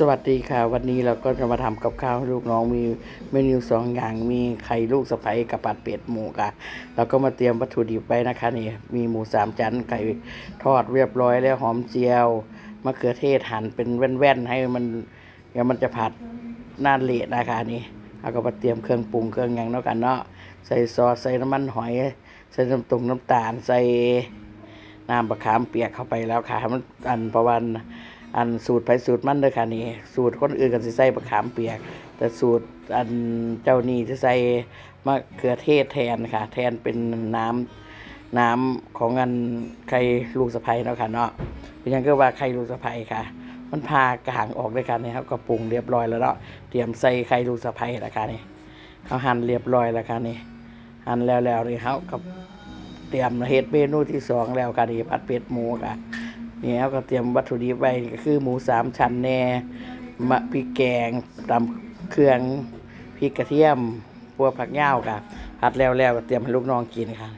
สวัสดีค่ะ วันนี้เราก็จะมาทำกับข้าวให้ลูกน้องมีเมนูสองอย่างมีไข่ลูกสะใภ้กับปัดเป็ดหมูค่ะแล้วก็มาเตรียมวัตถุดิบไว้นะคะนี่มีหมูสามชั้นไก่ทอดเรียบร้อยแล้วหอมเจียวมะเขือเทศหั่นเป็นแว่นๆให้มันเดี๋ยวมันจะผัดน่าเละนะคะนี่แล้วก็มาเตรียมเครื่องปรุงเครื่องหยังเนาะกันเนาะใส่ซอสใส่น้ำมันหอย ใส่น้ำตรงน้ำตาลใส่น้ำมะขามเปียกเข้าไปแล้วค่ะมันอันประวัน อันสูตรไผสูตรมันเด้อค่ะนี่สูตรคนอื่นก็สิใส่มะขามเปียก แต่สูตรอันเจ้านี่จะใส่มะเขือเทศแทนค่ะ แทนเป็นน้ำน้ำของอันไข่ลูกสะใภ้เนาะค่ะเนาะเป็นยังก็ว่าไข่ลูกสะใภ้ค่ะ มันพากลางออกด้วยกันนี่ครับก็ปรุงเรียบร้อยแล้วเนาะเตรียมใส่ไข่ลูกสะใภ้แล้วค่ะนี่เขาหั่นเรียบร้อยแล้วค่ะนี่หั่นแล้วแล้วนี่เขาก็เตรียมเฮ็ดเมนูที่สองแล้วค่ะนี่ผัดเป็ดหมูค่ะ นี่เราก็เตรียมวัตถุดิบไว้ก็คือหมูสามชั้นแหน่มะพริกแกงตำเครื่องพริกกระเทียมพวกผักเหย้ากับผัดแล้วแล้วก็เตรียมให้ลูกน้องกินค่ะ